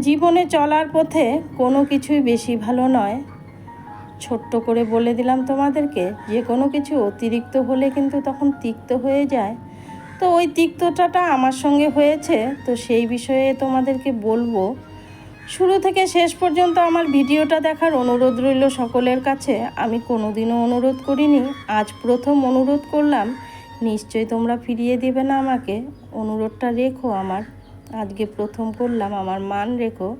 জীবনে চলার পথে কোনো কিছুই বেশি ভালো নয়। ছোট্ট করে বলে দিলাম তোমাদেরকে, যে কোনো কিছু অতিরিক্ত হলে কিন্তু তখন তিক্ত হয়ে যায়। তো ওই তিক্ততাটা আমার সঙ্গে হয়েছে, তো সেই বিষয়ে তোমাদেরকে বলব। শুরু থেকে শেষ পর্যন্ত আমার ভিডিওটা দেখার অনুরোধ রইল সকলের কাছে। আমি কোনোদিনও অনুরোধ করিনি, আজ প্রথম অনুরোধ করলাম, নিশ্চয়ই তোমরা ফিরিয়ে দেবে না আমাকে। অনুরোধটা রেখো আমার। আজকে প্রথম করলাম, আমার মান রেখো।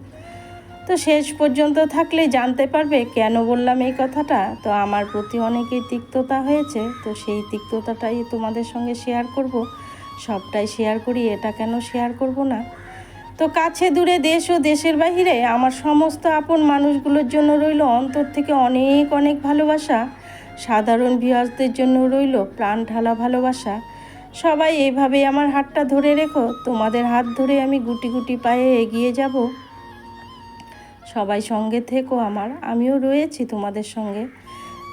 তো শেষ পর্যন্ত থাকলে জানতে পারবে কেন বললাম এই কথাটা। তো আমার প্রতি অনেকেই তিক্ততা হয়েছে, তো সেই তিক্ততাটাই তোমাদের সঙ্গে শেয়ার করব। সবটাই শেয়ার করি, এটা কেন শেয়ার করব না? তো কাছে দূরে দেশ ও দেশের বাহিরে আমার সমস্ত আপন মানুষগুলোর জন্য রইল অন্তর থেকে অনেক অনেক ভালোবাসা। সাধারণ ভিউয়ার্সদের জন্য রইল প্রাণ ঢালা ভালোবাসা। সবাই এইভাবেই আমার হাতটা ধরে রেখো, তোমাদের হাত ধরে আমি গুটি গুটি পায়ে এগিয়ে যাব। সবাই সঙ্গে থেকো আমার, আমিও রয়েছি তোমাদের সঙ্গে।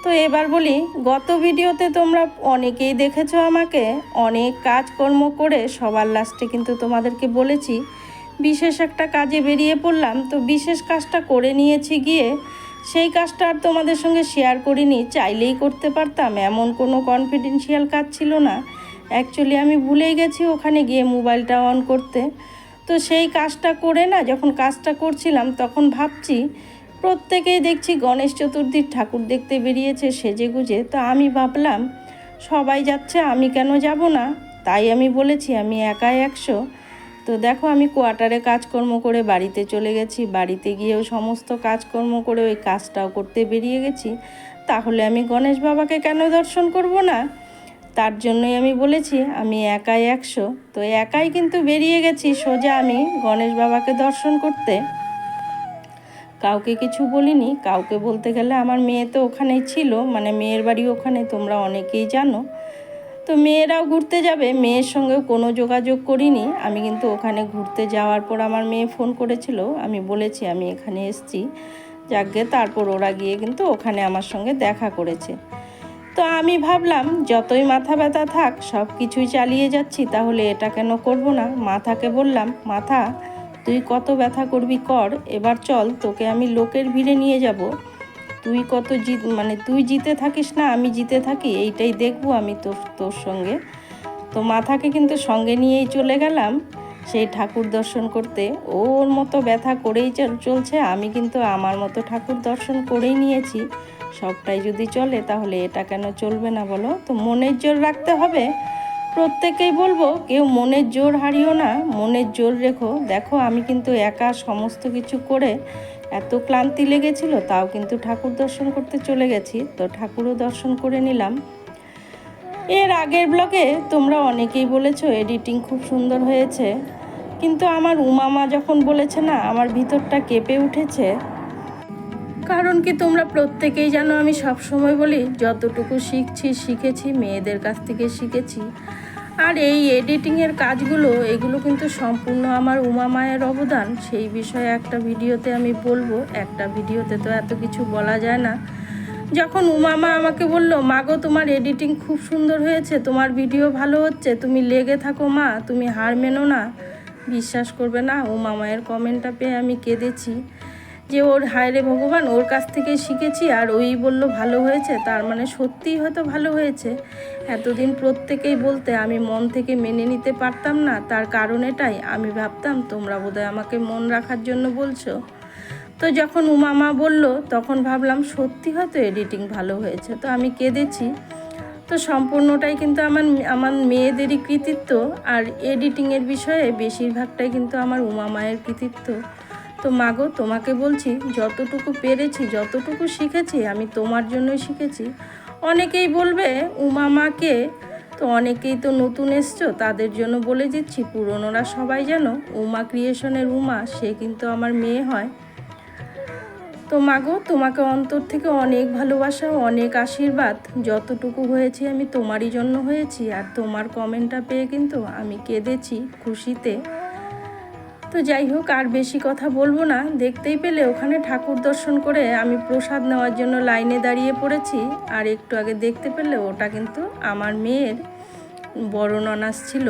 তো এবার বলি, গত ভিডিওতে তোমরা অনেকেই দেখেছ আমাকে, অনেক কাজকর্ম করে সবার লাস্টে কিন্তু তোমাদেরকে বলেছি, বিশেষ একটা কাজে বেরিয়ে পড়লাম। তো বিশেষ কাজটা করে নিয়েছি গিয়ে, সেই কাজটা আর তোমাদের সঙ্গে শেয়ার করিনি, চাইলেই করতে পারতাম, এমন কোনো কনফিডেন্সিয়াল কাজ ছিল না। অ্যাকচুয়ালি আমি ভুলেই গেছি ওখানে গিয়ে মোবাইলটা অন করতে। তো সেই কাজটা করে না, যখন কাজটা করছিলাম, তখন ভাবছি, প্রত্যেকেই দেখছি গণেশ চতুর্থীর ঠাকুর দেখতে বেরিয়েছে সেজে গুজে। তো আমি ভাবলাম, সবাই যাচ্ছে, আমি কেন যাব না? তাই আমি বলেছি, আমি একাই একশো। তো দেখো, আমি কোয়ার্টারে কাজকর্ম করে বাড়িতে চলে গেছি। বাড়িতে গিয়েও সমস্ত কাজকর্ম করে ওই কাজটাও করতে বেরিয়ে গেছি। তাহলে আমি গণেশ বাবাকে কেন দর্শন করব না? তার জন্যই আমি বলেছি, আমি একাই একশো। তো একাই কিন্তু বেরিয়ে গেছি সোজা আমি গণেশ বাবাকে দর্শন করতে। কাউকে কিছু বলিনি, কাউকে বলতে গেলে আমার মেয়ে তো ওখানেই ছিল মানে মেয়ের বাড়ি ওখানে, তোমরা অনেকেই জানো। তো মেয়েরাও ঘুরতে যাবে, মেয়ের সঙ্গেও কোনো যোগাযোগ করিনি। আমি কিন্তু ওখানে ঘুরতে যাওয়ার পর আমার মেয়ে ফোন করেছিল, আমি বলেছি, আমি এখানে এসছি। যাকে তারপর ওরা গিয়ে কিন্তু ওখানে আমার সঙ্গে দেখা করেছে। তো আমি ভাবলাম, যতই মাথা ব্যথা থাক, সব কিছুই চালিয়ে যাচ্ছি, তাহলে এটা কেন করব না? মাথাকে বললাম, মাথা, তুই কত ব্যথা করবি কর, এবার চল, তোকে আমি লোকের ভিড়ে নিয়ে যাব। তুই কত জিত মানে তুই জিতে থাকিস না, আমি জিতে থাকি, এইটাই দেখব আমি তোর তোর সঙ্গে। তো মাথাকে কিন্তু সঙ্গে নিয়েই চলে গেলাম। সেই ঠাকুর দর্শন করতে। ওর মতো ব্যথা করেই চল- চলছে। আমি কিন্তু আমার মতো ঠাকুর দর্শন করেই নিয়েছি। সবটাই যদি চলে তাহলে এটা কেন চলবে না বলো? তো মনের জোর রাখতে হবে। প্রত্যেকেই বলব, কেউ মনের জোর হারিও না। মনের জোর রেখো। দেখো, আমি কিন্তু একা সমস্ত কিছু করে এত ক্লান্তি লেগেছিল, তাও কিন্তু ঠাকুর দর্শন করতে চলে গেছি। তো ঠাকুরও দর্শন করে নিলাম। এর আগের ব্লগে তোমরা অনেকেই বলেছ এডিটিং খুব সুন্দর হয়েছে। কিন্তু আমার উমামা যখন বলেছে না, আমার ভিতরটা কেঁপে উঠেছে। কারণ কি তোমরা প্রত্যেকেই জানো, আমি সব সময় বলি, যতটুকু শিখছি, শিখেছি, মেয়েদের কাছ থেকে শিখেছি। আর এই এডিটিংয়ের কাজগুলো, এগুলো কিন্তু সম্পূর্ণ আমার উমা মায়ের অবদান। সেই বিষয়ে একটা ভিডিওতে আমি বলব, একটা ভিডিওতে তো এত কিছু বলা যায় না। যখন উমামা আমাকে বলল মাগো তোমার এডিটিং খুব সুন্দর হয়েছে, তোমার ভিডিও ভালো হচ্ছে, তুমি লেগে থাকো মা, তুমি হার মেনো না। বিশ্বাস করবে না, উমা মায়ের কমেন্টটা পেয়ে আমি কেঁদেছি যে ওর, হায় রে ভগবান, ওর কাছ থেকে শিখেছি আর ওই বলল ভালো হয়েছে, তার মানে সত্যিই হয়তো ভালো হয়েছে। এতদিন প্রত্যেকেই বলতে আমি মন থেকে মেনে নিতে পারতাম না, তার কারণ এটাই আমি ভাবতাম, তোমরা বোধহয় আমাকে মন রাখার জন্য বলছো। তো যখন উমামা বলল, তখন ভাবলাম, সত্যি হয়তো এডিটিং ভালো হয়েছে। তো আমি কেঁদেছি। তো সম্পূর্ণটাই কিন্তু আমার আমার মেয়েদেরই কৃতিত্ব, আর এডিটিংয়ের বিষয়ে বেশিরভাগটাই কিন্তু আমার উমা মায়ের কৃতিত্ব। তো মাগো তোমাকে বলছি, যতটুকু পেরেছি, যতটুকু শিখেছি, আমি তোমার জন্যই শিখেছি। অনেকেই বলবে, উমা মাকে, তো অনেকেই তো নতুন এসছো, তাদের জন্য বলে দিচ্ছি, পুরনোরা সবাই যেন উমা ক্রিয়েশনের উমা, সে কিন্তু আমার মেয়ে হয়। তো মাগো তোমাকে অন্তর থেকে অনেক ভালোবাসা, অনেক আশীর্বাদ। যতটুকু হয়েছি আমি তোমারই জন্য হয়েছি, আর তোমার কমেন্টটা পেয়ে কিন্তু আমি কেঁদেছি খুশিতে। তো যাই হোক, আর বেশি কথা বলব না। দেখতেই পেলে ওখানে ঠাকুর দর্শন করে আমি প্রসাদ নেওয়ার জন্য লাইনে দাঁড়িয়ে পড়েছি। আর একটু আগে দেখতে পেলে ওটা কিন্তু আমার মেয়ের বড় ননাস ছিল।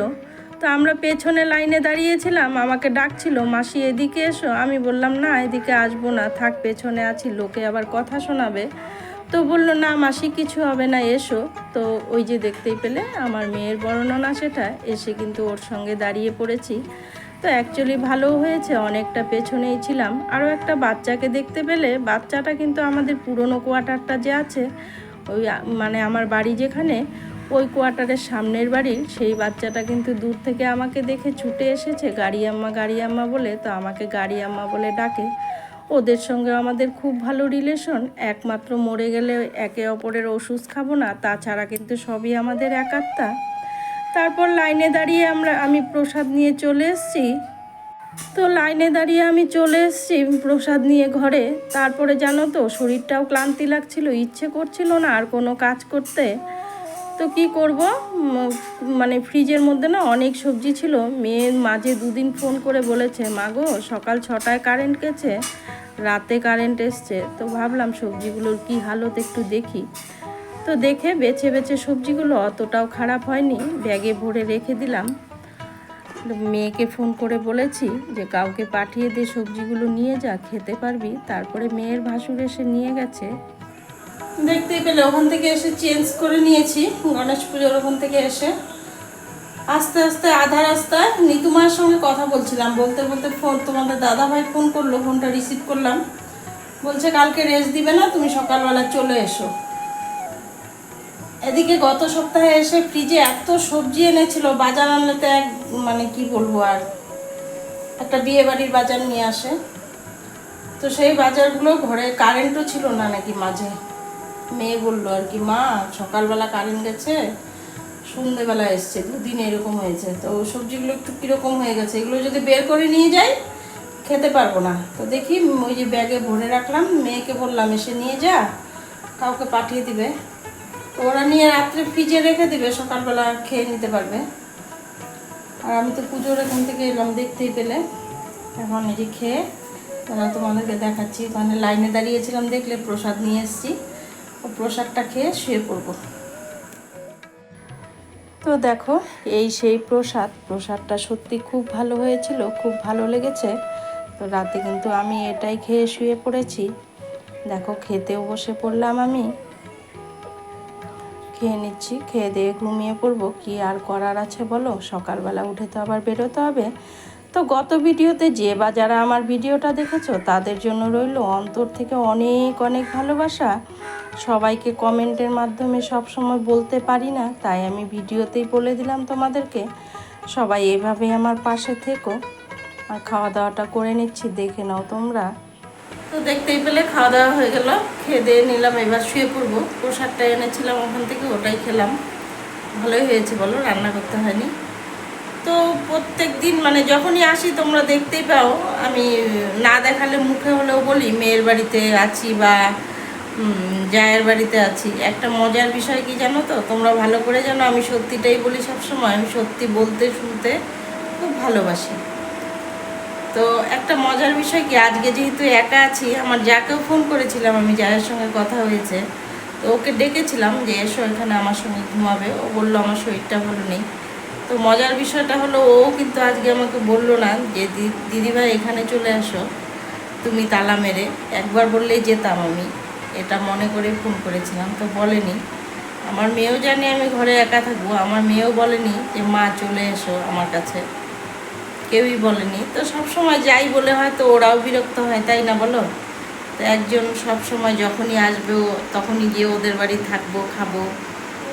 তো আমরা পেছনে লাইনে দাঁড়িয়েছিলাম, আমাকে ডাকছিল, মাসি, এদিকে এসো। আমি বললাম, না, এদিকে আসব না, থাক, পেছনে আছি, লোকে আবার কথা শোনাবে। তো বলল, না, মাসি, কিছু হবে না, এসো। তো ওই যে দেখতেই পেলে, আমার মেয়ের বর্ণনা সেটা, এসে কিন্তু ওর সঙ্গে দাঁড়িয়ে পড়েছি। তো অ্যাকচুয়ালি ভালো হয়েছে, অনেকটা পেছনেই ছিলাম। আরও একটা বাচ্চাকে দেখতে পেলে, বাচ্চাটা কিন্তু আমাদের পুরনো কোয়ার্টারটা যে আছে, ওই মানে আমার বাড়ি যেখানে ওই কোয়ার্টারের সামনের বাড়ির সেই বাচ্চাটা কিন্তু দূর থেকে আমাকে দেখে ছুটে এসেছে গাড়ি আম্মা গাড়ি আম্মা বলে। তো আমাকে গাড়ি আম্মা বলে ডাকে। ওদের সঙ্গে আমাদের খুব ভালো রিলেশন। একমাত্র মরে গেলে একে অপরের ওষুধ খাব না, তাছাড়া কিন্তু সবই আমাদের একাত্তা। তারপর লাইনে দাঁড়িয়ে আমরা, আমি প্রসাদ নিয়ে চলে এসেছি। তো লাইনে দাঁড়িয়ে আমি চলে এসেছি প্রসাদ নিয়ে ঘরে। তারপরে জানো তো, শরীরটাও ক্লান্তি লাগছিল, ইচ্ছে করছিল না আর কোনো কাজ করতে। তো কি করব? মানে ফ্রিজের মধ্যে না অনেক সবজি ছিল। মেয়ের মাঝে দুদিন ফোন করে বলেছে, মা গো, সকাল ছটায় কারেন্ট গেছে, রাতে কারেন্ট এসছে। তো ভাবলাম সবজিগুলোর কি হালত একটু দেখি। তো দেখে বেছে বেছে সবজিগুলো অতটাও খারাপ হয়নি, ব্যাগে ভরে রেখে দিলাম। মেয়েকে ফোন করে বলেছি যে, কাউকে পাঠিয়ে দে সবজিগুলো, নিয়ে যা, খেতে পারবি। তারপরে মেয়ের ভাসুর এসে নিয়ে গেছে। দেখতেই পেলে, ওখান থেকে এসে চেঞ্জ করে নিয়েছি গণেশ পুজোর ওখান থেকে এসে। আস্তে আস্তে আধা রাস্তায় নিতুমার সঙ্গে কথা বলছিলাম, বলতে বলতে ফোন তোমাদের দাদা ভাই ফোন করল ফোনটা রিসিভ করলাম। বলছে, কালকে রেস্ট দিবে না, তুমি সকালবেলা চলে এসো। এদিকে গত সপ্তাহে এসে ফ্রিজে এত সবজি এনেছিল, বাজার আনলে তো এক মানে কি বলব আর, একটা বিয়ে বাড়ির বাজার নিয়ে আসে। তো সেই বাজারগুলো ঘরে কারেন্টও ছিল না নাকি মাঝে। মেয়ে বলল আর কি, মা, সকালবেলা কারেন্ট গেছে, সন্ধেবেলা এসছে দুদিন এরকম হয়েছে। তো সবজিগুলো একটু কীরকম হয়ে গেছে, এগুলো যদি বের করে নিয়ে যাই, খেতে পারব না। তো দেখি ওই যে ব্যাগে ভরে রাখলাম, মেয়েকে বললাম, এসে নিয়ে যা, কাউকে পাঠিয়ে দিবে। তো ওরা নিয়ে রাত্রে ফ্রিজে রেখে দিবে, সকালবেলা খেয়ে নিতে পারবে। আর আমি তো পুজোর এখান থেকে এলাম দেখতেই পেলে। এখন এই যে খেয়ে তারা তোমাদেরকে দেখাচ্ছি। মানে লাইনে দাঁড়িয়েছিলাম, দেখলে প্রসাদ নিয়ে এসেছি। ও প্রসাদটা খেয়ে শুয়ে পড়ব। তো দেখো, এই সেই প্রসাদ, প্রসাদটা সত্যি খুব ভালো হয়েছিল, খুব ভালো লেগেছে। তো রাতে কিন্তু আমি এটাই খেয়ে শুয়ে পড়েছি। দেখো, খেতেও বসে পড়লাম আমি। খেয়ে নিচ্ছি, খেয়ে দিয়ে ঘুমিয়ে পড়ব। কি আর করার আছে বলো? সকালবেলা উঠে তো আবার বেরোতে হবে। তো গত ভিডিওতে যে বা যারা আমার ভিডিওটা দেখেছ, তাদের জন্য রইল অন্তর থেকে অনেক অনেক ভালোবাসা। সবাইকে কমেন্টের মাধ্যমে সব সময় বলতে পারি না, তাই আমি ভিডিওতেই বলে দিলাম তোমাদেরকে। সবাই এভাবে আমার পাশে থেকো। আর খাওয়া দাওয়াটা করে নিচ্ছি, দেখে নাও তোমরা। তো দেখতেই পেলে খাওয়া দাওয়া হয়ে গেল। খেয়ে দিয়ে নিলাম, এবার শুয়ে পড়ব। প্রসাদটা এনেছিলাম ওখান থেকে, ওটাই খেলাম। ভালোই হয়েছে বলো, রান্না করতে হয়নি। তো প্রত্যেক দিন মানে যখনই আসি, তোমরা দেখতেই পাও, আমি না দেখালে মুখে হলেও বলি, মেয়ের বাড়িতে আছি বা জায়ের বাড়িতে আছি। একটা মজার বিষয় কি জানো তো? তোমরা ভালো করে জানো, আমি সত্যিটাই বলি সবসময়, আমি সত্যি বলতে, শুনতে খুব ভালোবাসি। তো একটা মজার বিষয় কি, আজকে যেহেতু একা আছি, আমার যাকেও ফোন করেছিলাম, আমি যায়ের সঙ্গে কথা হয়েছে, তো ওকে ডেকেছিলাম যে, এসো এখানে আমার সঙ্গে ঘুমাবে। ও বলল, আমার শরীরটা ভালো নেই। তো মজার বিষয়টা হলো ও কিন্তু আজকে আমাকে বলল না যে দিদিভাই এখানে চলে আসো। তুমি তালা মেরে একবার বললেই যেতাম আমি। এটা মনে করে ফোন করেছিলাম, তো বলেনি। আমার মেয়েও জানে আমি ঘরে একা থাকব। আমার মেয়েও বলেনি যে, মা, চলে এসো আমার কাছে। কেউই বলেনি। তো সব সময় যাই বলে হয়তো ওরাও বিরক্ত হয়, তাই না বলো? তো একজন সব সময় যখনই আসবে তখনই গিয়ে ওদের বাড়ি থাকব, খাব।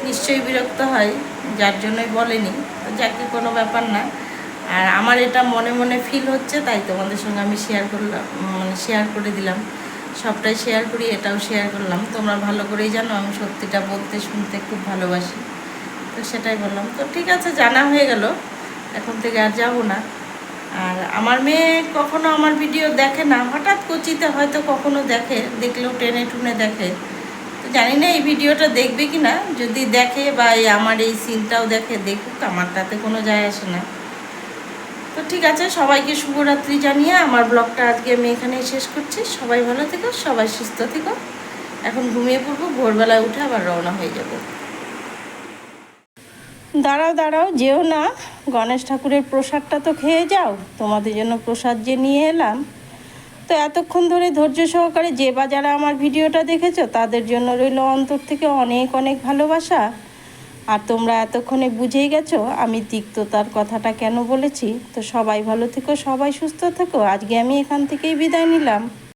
নিশ্চয়ই বিরক্ত হয়, যার জন্যই বলেনি। তো যাকে কোনো ব্যাপার না। আর আমার এটা মনে মনে ফিল হচ্ছে, তাই তোমাদের সঙ্গে আমি শেয়ার করলাম মানে শেয়ার করে দিলাম। সবটাই শেয়ার করি, এটাও শেয়ার করলাম। তোমরা ভালো করেই জানো, আমি সত্যিটা বলতে, শুনতে খুব ভালোবাসি। তো সেটাই বললাম। তো ঠিক আছে, জানা হয়ে গেল। এখন থেকে আর যাব না। আর আমার মেয়ে কখনো আমার ভিডিও দেখে না। হঠাৎ কচিতে হয়তো কখনো দেখে, দেখলেও টেনে টুনে দেখে। জানি না এই ভিডিওটা দেখবে কি না যদি দেখে বা এই আমার এই সিনটাও দেখে, দেখুক, আমার তাতে কোনো যায় আসে না। তো ঠিক আছে, সবাইকে শুভরাত্রি জানিয়ে আমার ব্লগটা আজকে আমি এখানেই শেষ করছি। সবাই ভালো থেকো, সবাই সুস্থ থেকো। এখন ঘুমিয়ে পড়ব, ভোরবেলায় উঠে আবার রওনা হয়ে যাব। দাঁড়াও দাঁড়াও, যেও না। গণেশ ঠাকুরের প্রসাদটা তো খেয়ে যাও। তোমাদের জন্য প্রসাদ যে নিয়ে এলাম। তো এতক্ষণ ধরে ধৈর্য সহকারে যে বা যারা আমার ভিডিওটা দেখেছ, তাদের জন্য রইল অন্তর থেকে অনেক অনেক ভালোবাসা। আর তোমরা এতক্ষণে বুঝেই গেছো আমি তিক্ততার কথাটা কেন বলেছি। তো সবাই ভালো থেকো, সবাই সুস্থ থেকো। আজকে আমি এখান থেকেই বিদায় নিলাম।